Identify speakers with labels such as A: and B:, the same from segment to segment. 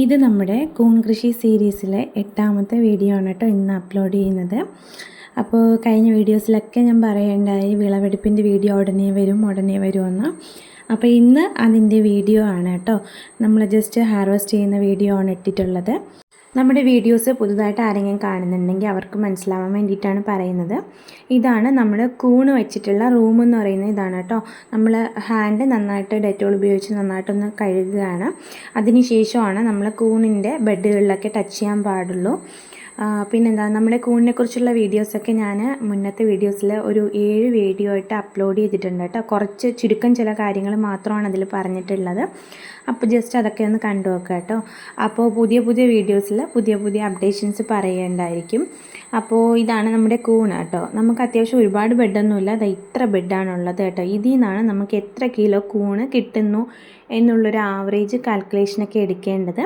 A: ഇത് നമ്മുടെ കൂൺ കൃഷി സീരീസിലെ എട്ടാമത്തെ വീഡിയോ ആണ് കേട്ടോ ഇന്ന് അപ്ലോഡ് ചെയ്യുന്നത്. അപ്പോൾ കഴിഞ്ഞ വീഡിയോസിലൊക്കെ ഞാൻ പറയേണ്ടായി വിളവെടുപ്പിന്റെ വീഡിയോ ഉടനെ വരും ഉടനെ വരുമെന്ന്. അപ്പോൾ ഇന്ന് അതിന്റെ വീഡിയോ ആണ് കേട്ടോ. നമ്മൾ ജസ്റ്റ് ഹാർവെസ്റ്റ് ചെയ്യുന്ന വീഡിയോ ആണ് ഇട്ടിട്ടുള്ളത്. നമ്മുടെ വീഡിയോസ് പുതുതായിട്ട് ആരെങ്കിലും കാണുന്നുണ്ടെങ്കിൽ അവർക്ക് മനസ്സിലാവാൻ വേണ്ടിയിട്ടാണ് പറയുന്നത്. ഇതാണ് നമ്മൾ കൂണ് വെച്ചിട്ടുള്ള റൂം എന്ന് പറയുന്നത് ഇതാണ് കേട്ടോ. നമ്മൾ ഹാൻഡ് നന്നായിട്ട് ഡെറ്റോൾ ഉപയോഗിച്ച് നന്നായിട്ടൊന്ന് കഴുകുകയാണ്. അതിനുശേഷമാണ് നമ്മൾ കൂണിന്റെ ബെഡുകളിലൊക്കെ ടച്ച് ചെയ്യാൻ പാടുള്ളൂ. പിന്നെന്താ നമ്മുടെ കൂണിനെക്കുറിച്ചുള്ള വീഡിയോസൊക്കെ ഞാൻ മുന്നത്തെ വീഡിയോസിൽ ഒരു ഏഴ് വീഡിയോ ആയിട്ട് അപ്ലോഡ് ചെയ്തിട്ടുണ്ട് കേട്ടോ. കുറച്ച് ചുരുക്കം ചില കാര്യങ്ങൾ മാത്രമാണ് അതിൽ പറഞ്ഞിട്ടുള്ളത്. അപ്പോൾ ജസ്റ്റ് അതൊക്കെ ഒന്ന് കണ്ടു നോക്കാം കേട്ടോ. അപ്പോൾ പുതിയ പുതിയ വീഡിയോസിൽ പുതിയ പുതിയ അപ്ഡേഷൻസ് പറയേണ്ടായിരിക്കും അപ്പോൾ ഇതാണ് നമ്മുടെ കൂണ് കേട്ടോ. നമുക്ക് അത്യാവശ്യം ഒരുപാട് ബെഡൊന്നുമില്ല. അത് ഇത്ര ബെഡാണുള്ളത് കേട്ടോ. ഇതിൽ നിന്നാണ് നമുക്ക് എത്ര കിലോ കൂണ് കിട്ടുന്നു എന്നുള്ളൊരു ആവറേജ് കാൽക്കുലേഷനൊക്കെ എടുക്കേണ്ടത്.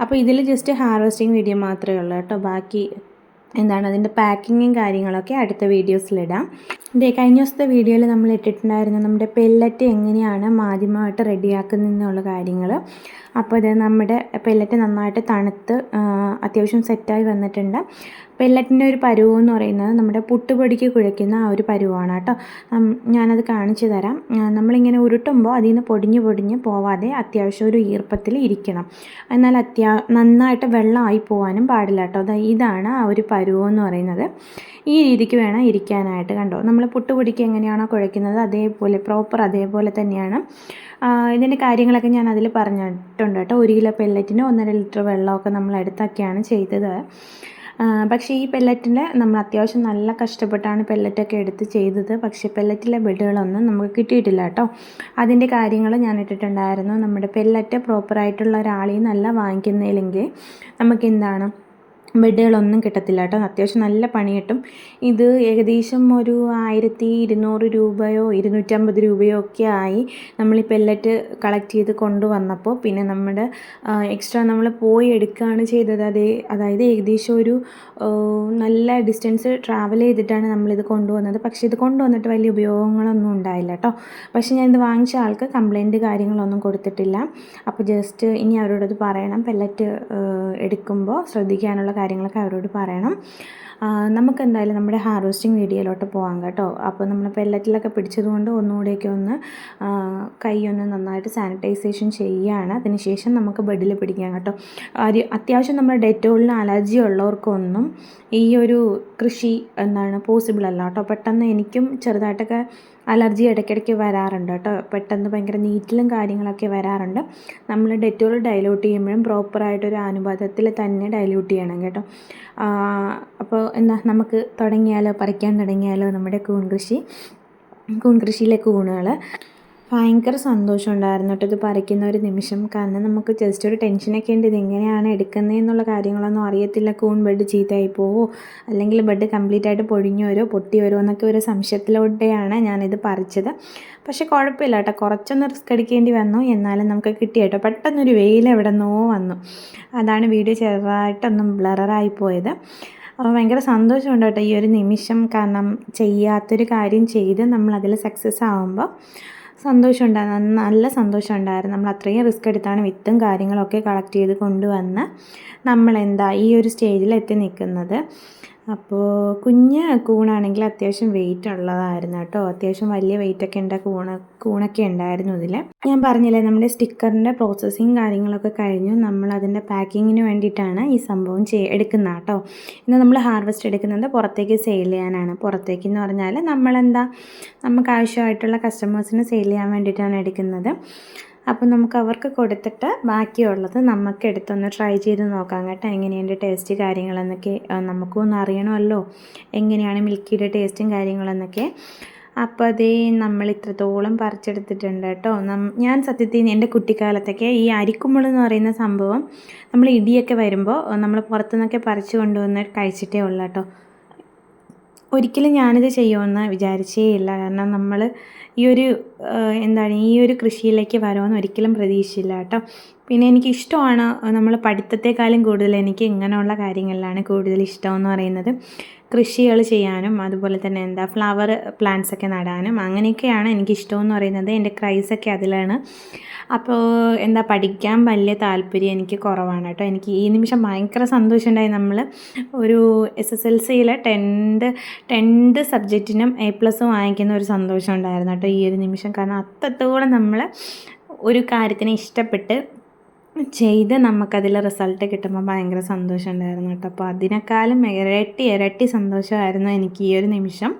A: അപ്പോൾ ഇതിൽ ജസ്റ്റ് ഹാർവസ്റ്റിംഗ് വീഡിയോ മാത്രമേ ഉള്ളൂ കേട്ടോ. ബാക്കി എന്താണ് അതിന്റെ പാക്കിങ്ങും കാര്യങ്ങളൊക്കെ അടുത്ത വീഡിയോസിലിടാം ഇതേ കഴിഞ്ഞ ദിവസത്തെ വീഡിയോയിൽ നമ്മൾ ഇട്ടിട്ടുണ്ടായിരുന്നു നമ്മുടെ പെല്ലറ്റ് എങ്ങനെയാണ് മാധ്യമമായിട്ട് റെഡിയാക്കുന്നതെന്നുള്ള കാര്യങ്ങൾ അപ്പോൾ ഇത് നമ്മുടെ പെല്ലറ്റ് നന്നായിട്ട് തണുത്ത് അത്യാവശ്യം സെറ്റായി വന്നിട്ടുണ്ട്. പെല്ലറ്റിന്റെ ഒരു പരുവ് എന്ന് പറയുന്നത് നമ്മുടെ പുട്ടുപൊടിക്ക് കുഴയ്ക്കുന്ന ആ ഒരു പരുവാണ് കേട്ടോ. ഞാനത് കാണിച്ചു തരാം. നമ്മളിങ്ങനെ ഉരുട്ടുമ്പോൾ അതിൽ നിന്ന് പൊടിഞ്ഞ് പൊടിഞ്ഞ് പോവാതെ അത്യാവശ്യം ഒരു ഈർപ്പത്തിൽ ഇരിക്കണം. എന്നാൽ അത്യാ നന്നായിട്ട് വെള്ളമായി പോകാനും പാടില്ല കേട്ടോ. അത് ഇതാണ് ആ ഒരു പരുവ് എന്ന് പറയുന്നത്. ഈ രീതിക്ക് വേണം ഇരിക്കാനായിട്ട് കണ്ടോ. നമ്മൾ പുട്ടുപൊടിക്ക് എങ്ങനെയാണോ കുഴയ്ക്കുന്നത് അതേപോലെ പ്രോപ്പർ അതേപോലെ തന്നെയാണ്. ഇതിന്റെ കാര്യങ്ങളൊക്കെ ഞാൻ അതിൽ പറഞ്ഞിട്ടുണ്ട്. കേട്ടോ. ഒരു കിലോ പെല്ലറ്റിന് ഒന്നര ലിറ്റർ വെള്ളമൊക്കെ നമ്മൾ എടുത്തൊക്കെയാണ് ചെയ്തത്. പക്ഷേ ഈ പെല്ലറ്റിന്റെ നമ്മൾ അത്യാവശ്യം നല്ല കഷ്ടപ്പെട്ടാണ് പെല്ലറ്റൊക്കെ എടുത്ത് ചെയ്തത്. പക്ഷേ പെല്ലറ്റിലെ ബെഡുകളൊന്നും നമുക്ക് കിട്ടിയിട്ടില്ല കേട്ടോ. അതിന്റെ കാര്യങ്ങൾ ഞാൻ ഇട്ടിട്ടുണ്ടായിരുന്നു. നമ്മുടെ പെല്ലറ്റ് പ്രോപ്പറായിട്ടുള്ള ഒരാളിൽ നിന്നല്ല വാങ്ങിക്കുന്നതിലെങ്കിൽ നമുക്ക് എന്താണ് ബെഡുകളൊന്നും കിട്ടത്തില്ല കേട്ടോ. അത്യാവശ്യം നല്ല പണി കിട്ടും. ഇത് ഏകദേശം ഒരു ആയിരത്തി ഇരുന്നൂറ് രൂപയോ ഇരുന്നൂറ്റമ്പത് രൂപയോ ഒക്കെ ആയി നമ്മൾ ഈ പെല്ലറ്റ് കളക്ട് ചെയ്ത് കൊണ്ടുവന്നപ്പോൾ പിന്നെ നമ്മുടെ എക്സ്ട്രാ നമ്മൾ പോയി എടുക്കുകയാണ് ചെയ്തത്. അതേ അതായത് ഏകദേശം ഒരു നല്ല ഡിസ്റ്റൻസ് ട്രാവൽ ചെയ്തിട്ടാണ് നമ്മളിത് കൊണ്ടുവന്നത്. പക്ഷേ ഇത് കൊണ്ടുവന്നിട്ട് വലിയ ഉപയോഗങ്ങളൊന്നും ഉണ്ടായില്ല കേട്ടോ. പക്ഷേ ഞാനിത് വാങ്ങിച്ച ആൾക്ക് കംപ്ലൈന്റ് കാര്യങ്ങളൊന്നും കൊടുത്തിട്ടില്ല. അപ്പോൾ ജസ്റ്റ് ഇനി അവരോടത് പറയണം. പെല്ലറ്റ് എടുക്കുമ്പോൾ ശ്രദ്ധിക്കാനുള്ള കാര്യങ്ങളൊക്കെ അവരോട് പറയണം. നമുക്ക് എന്തായാലും നമ്മുടെ ഹാർവെസ്റ്റിംഗ് വീഡിയോയിലോട്ട് പോകാം കേട്ടോ. അപ്പോൾ നമ്മൾ പെല്ലറ്റിലൊക്കെ പിടിച്ചതുകൊണ്ട് ഒന്നുകൂടെയൊക്കെ ഒന്ന് ആ, കൈ ഒന്ന് നന്നായിട്ട് സാനിറ്റൈസേഷൻ ചെയ്യുകയാണ്. അതിനുശേഷം നമുക്ക് ബെഡിൽ പിടിക്കാം കേട്ടോ. ഒരു അത്യാവശ്യം നമ്മുടെ ഡെറ്റോളിന് അലർജി ഉള്ളവർക്കൊന്നും ഈ ഒരു കൃഷി എന്താണ് പോസിബിൾ അല്ല കേട്ടോ. പെട്ടെന്ന് എനിക്കും ചെറുതായിട്ടൊക്കെ അലർജി ഇടയ്ക്കിടയ്ക്ക് വരാറുണ്ട് കേട്ടോ. പെട്ടെന്ന് ഭയങ്കര നീറ്റിലും കാര്യങ്ങളൊക്കെ വരാറുണ്ട്. നമ്മൾ ഡെറ്റോൾ ഡൈലൂട്ട് ചെയ്യുമ്പോഴും പ്രോപ്പറായിട്ടൊരു അനുപാതത്തിൽ തന്നെ ഡൈലൂട്ട് ചെയ്യണം കേട്ടോ. അപ്പോൾ എന്താ നമുക്ക് തുടങ്ങിയാലോ പറിക്കാൻ തുടങ്ങിയാലോ നമ്മുടെ കൂൺ കൃഷി? കൂൺ കൃഷിയിലെ കൂണുകൾ ഭയങ്കര സന്തോഷം ഉണ്ടായിരുന്നു കേട്ടോ ഇത് പറിക്കുന്ന ഒരു നിമിഷം. കാരണം നമുക്ക് ജസ്റ്റ് ഒരു ടെൻഷനൊക്കെ ഉണ്ട്. ഇതെങ്ങനെയാണ് എടുക്കുന്നതെന്നുള്ള കാര്യങ്ങളൊന്നും അറിയത്തില്ല. കൂൺ ബെഡ് ചീത്തയായി പോവോ? അല്ലെങ്കിൽ ബെഡ് കംപ്ലീറ്റ് ആയിട്ട് പൊഴിഞ്ഞു വരുമോ പൊട്ടി വരുമോ എന്നൊക്കെ ഒരു സംശയത്തിലൂടെയാണ് ഞാനിത് പറിച്ചത്. പക്ഷേ കുഴപ്പമില്ല കേട്ടോ. കുറച്ചൊന്ന് റിസ്ക് എടുക്കേണ്ടി വന്നു. എന്നാലും നമുക്ക് കിട്ടി കേട്ടോ. പെട്ടെന്നൊരു വെയിൽ എവിടെ നിന്നോ വന്നു. അതാണ് വീഡിയോ ചെറുതായിട്ടൊന്നും ബ്ലറായി പോയത്. അപ്പോൾ ഭയങ്കര സന്തോഷമുണ്ട് കേട്ടോ ഈ ഒരു നിമിഷം കാരണം ചെയ്യാത്തൊരു കാര്യം ചെയ്ത് നമ്മൾ അതിൽ സക്സസ് ആകുമ്പോൾ സന്തോഷമുണ്ടായിരുന്നു നല്ല സന്തോഷം ഉണ്ടായിരുന്നു നമ്മൾ അത്രയും റിസ്ക് എടുത്താണ് വിത്തും കാര്യങ്ങളൊക്കെ കളക്ട് ചെയ്ത് കൊണ്ടുവന്ന് നമ്മളെന്താ ഈ ഒരു സ്റ്റേജിൽ എത്തി നിൽക്കുന്നത്. അപ്പോൾ കുഞ്ഞ് കൂണാണെങ്കിൽ അത്യാവശ്യം വെയിറ്റ് ഉള്ളതായിരുന്നു കേട്ടോ. അത്യാവശ്യം വലിയ വെയിറ്റ് ഒക്കെ ഉണ്ട് കൂണ കൂണൊക്കെ ഉണ്ടായിരുന്നു ഇതിൽ ഞാൻ പറഞ്ഞില്ലേ നമ്മുടെ സ്റ്റിക്കറിന്റെ പ്രോസസ്സിങ് കാര്യങ്ങളൊക്കെ കഴിഞ്ഞു. നമ്മൾ അതിന്റെ പാക്കിങ്ങിന് വേണ്ടിയിട്ടാണ് ഈ സംഭവം ചെയ് എടുക്കുന്നത് കേട്ടോ. ഇന്ന് നമ്മൾ ഹാർവെസ്റ്റ് എടുക്കുന്നത് പുറത്തേക്ക് സെയിൽ ചെയ്യാനാണ്. പുറത്തേക്ക് എന്ന് പറഞ്ഞാൽ നമ്മളെന്താ നമുക്ക് ആവശ്യമായിട്ടുള്ള കസ്റ്റമേഴ്സിന് സെയിൽ ചെയ്യാൻ വേണ്ടിയിട്ടാണ് എടുക്കുന്നത്. അപ്പോൾ നമുക്ക് അവർക്ക് കൊടുത്തിട്ട് ബാക്കിയുള്ളത് നമുക്ക് എടുത്തൊന്ന് ട്രൈ ചെയ്ത് നോക്കാം കേട്ടോ. എങ്ങനെയുണ്ട് ടേസ്റ്റ് കാര്യങ്ങളെന്നൊക്കെ നമുക്കൊന്ന് അറിയണമല്ലോ. എങ്ങനെയാണ് മിൽക്കിയുടെ ടേസ്റ്റും കാര്യങ്ങളെന്നൊക്കെ. അപ്പോൾ അതേ നമ്മൾ ഇത്രത്തോളം പറിച്ചെടുത്തിട്ടുണ്ട് കേട്ടോ. ഞാൻ സത്യത്തിൽ എന്റെ കുട്ടിക്കാലത്തൊക്കെ ഈ അരിക്കുമ്പോൾ എന്ന് പറയുന്ന സംഭവം നമ്മൾ ഇടിയൊക്കെ വരുമ്പോൾ നമ്മൾ പുറത്തുനിന്നൊക്കെ പറിച്ചു കൊണ്ടുവന്ന് കഴിച്ചിട്ടേ ഉള്ളൂ കേട്ടോ. ഒരിക്കലും ഞാനിത് ചെയ്യുമെന്ന് വിചാരിച്ചേ ഇല്ല. കാരണം നമ്മൾ ഈ ഒരു എന്താണ് ഈ ഒരു കൃഷിയിലേക്ക് വരുമെന്ന് ഒരിക്കലും പ്രതീക്ഷിച്ചില്ല കേട്ടോ. പിന്നെ എനിക്ക് ഇഷ്ടമാണ് നമ്മൾ പഠിത്തത്തെക്കാളും കൂടുതൽ എനിക്ക് ഇങ്ങനെയുള്ള കാര്യങ്ങളിലാണ് കൂടുതൽ ഇഷ്ടമെന്ന് പറയുന്നത്. കൃഷികൾ ചെയ്യാനും അതുപോലെ തന്നെ എന്താ ഫ്ലവർ പ്ലാന്റ്സ് ഒക്കെ നടാനും അങ്ങനെയൊക്കെയാണ് എനിക്ക് ഇഷ്ടമെന്ന് പറയുന്നത്. എന്റെ ക്രൈസൊക്കെ അതിലാണ്. അപ്പോൾ എന്താ പഠിക്കാൻ വലിയ താല്പര്യം എനിക്ക് കുറവാണ് കേട്ടോ. എനിക്ക് ഈ നിമിഷം ഭയങ്കര സന്തോഷമുണ്ടായി. നമ്മൾ ഒരു എസ് എസ് എൽ സിയിലെ ടെൻത് ടെൻത് സബ്ജക്റ്റിനും എ പ്ലസ് വാങ്ങിക്കുന്ന ഒരു സന്തോഷം ഉണ്ടായിരുന്നു കേട്ടോ ഈ ഒരു നിമിഷം. കാരണം അത്രത്തോളം നമ്മൾ ഒരു കാര്യത്തിനെ ഇഷ്ടപ്പെട്ട് ചെയ്ത് നമുക്കതിൽ റിസൾട്ട് കിട്ടുമ്പോൾ ഭയങ്കര സന്തോഷം ഉണ്ടായിരുന്നു കേട്ടോ. അപ്പോൾ അതിനേക്കാളും ഇരട്ടി ഇരട്ടി സന്തോഷമായിരുന്നു എനിക്ക് ഈ ഒരു നിമിഷം.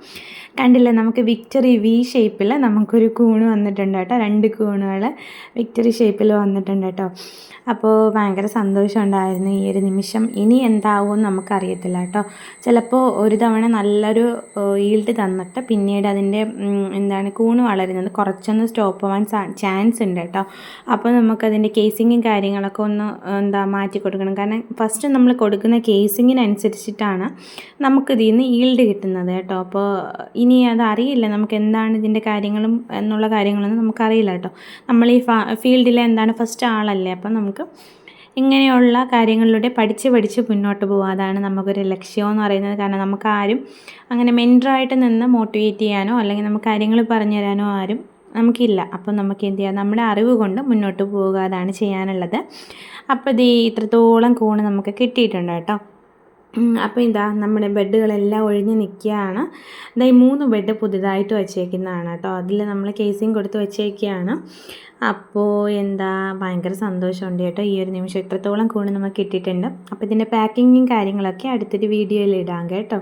A: കണ്ടില്ലേ നമുക്ക് വിക്ടറി വി ഷേപ്പിൽ നമുക്കൊരു കൂണ് വന്നിട്ടുണ്ട് കേട്ടോ. രണ്ട് കൂണുകൾ വിക്ടറി ഷേപ്പിൽ വന്നിട്ടുണ്ട് കേട്ടോ. അപ്പോൾ ഭയങ്കര സന്തോഷം ഉണ്ടായിരുന്നു ഈ ഒരു നിമിഷം. ഇനി എന്താവും നമുക്കറിയത്തില്ല കേട്ടോ. ചിലപ്പോൾ ഒരു തവണ നല്ലൊരു ഈൽഡ് തന്നിട്ട് പിന്നീട് അതിന്റെ എന്താണ് കൂണ് വളരുന്നത് കുറച്ചൊന്ന് സ്റ്റോപ്പ് ആവാൻ ചാൻസ് ഉണ്ട് കേട്ടോ. അപ്പോൾ നമുക്കതിന്റെ കേസിങ്ങും കാര്യങ്ങളൊക്കെ ഒന്ന് എന്താ മാറ്റി കൊടുക്കണം. കാരണം ഫസ്റ്റ് നമ്മൾ കൊടുക്കുന്ന കേസിങ്ങിനനുസരിച്ചിട്ടാണ് നമുക്കിതിൽ നിന്ന് ഈൽഡ് കിട്ടുന്നത് കേട്ടോ. അപ്പോൾ ഇനി അതറിയില്ല നമുക്ക് എന്താണ് ഇതിന്റെ കാര്യങ്ങളും എന്നുള്ള കാര്യങ്ങളൊന്നും നമുക്കറിയില്ല കേട്ടോ. നമ്മൾ ഈ ഫീൽഡിലെ എന്താണ് ഫസ്റ്റ് ആളല്ലേ അപ്പം നമുക്ക് ഇങ്ങനെയുള്ള കാര്യങ്ങളിലൂടെ പഠിച്ച് പഠിച്ച് മുന്നോട്ട് പോകുക അതാണ് നമുക്കൊരു ലക്ഷ്യമെന്ന് പറയുന്നത്. കാരണം നമുക്ക് ആരും അങ്ങനെ മെന്ററായിട്ട് നിന്ന് മോട്ടിവേറ്റ് ചെയ്യാനോ അല്ലെങ്കിൽ നമുക്ക് കാര്യങ്ങൾ പറഞ്ഞു തരാനോ ആരും നമുക്കില്ല. അപ്പം നമുക്ക് എന്ത് ചെയ്യാം നമ്മുടെ അറിവ് കൊണ്ട് മുന്നോട്ട് പോവുക അതാണ് ചെയ്യാനുള്ളത്. അപ്പോൾ ഇത് ഇത്രത്തോളം കൂണ് നമുക്ക് കിട്ടിയിട്ടുണ്ട് കേട്ടോ. അപ്പോൾ ഇതാ നമ്മുടെ ബെഡുകളെല്ലാം ഒഴിഞ്ഞ് നിൽക്കുകയാണ്. ഇതാ ഈ മൂന്ന് ബെഡ് പുതുതായിട്ട് വച്ചേക്കുന്നതാണ് കേട്ടോ. അതിൽ നമ്മൾ കേസിങ് കൊടുത്ത് വച്ചേക്കുകയാണ്. അപ്പോൾ എന്താ ഭയങ്കര സന്തോഷമുണ്ട് കേട്ടോ ഈ ഒരു നിമിഷം. ഇത്രത്തോളം കൂണ് നമുക്ക് കിട്ടിയിട്ടുണ്ട്. അപ്പോൾ ഇതിന്റെ പാക്കിങ്ങും കാര്യങ്ങളൊക്കെ അടുത്തൊരു വീഡിയോയിൽ ഇടാം കേട്ടോ.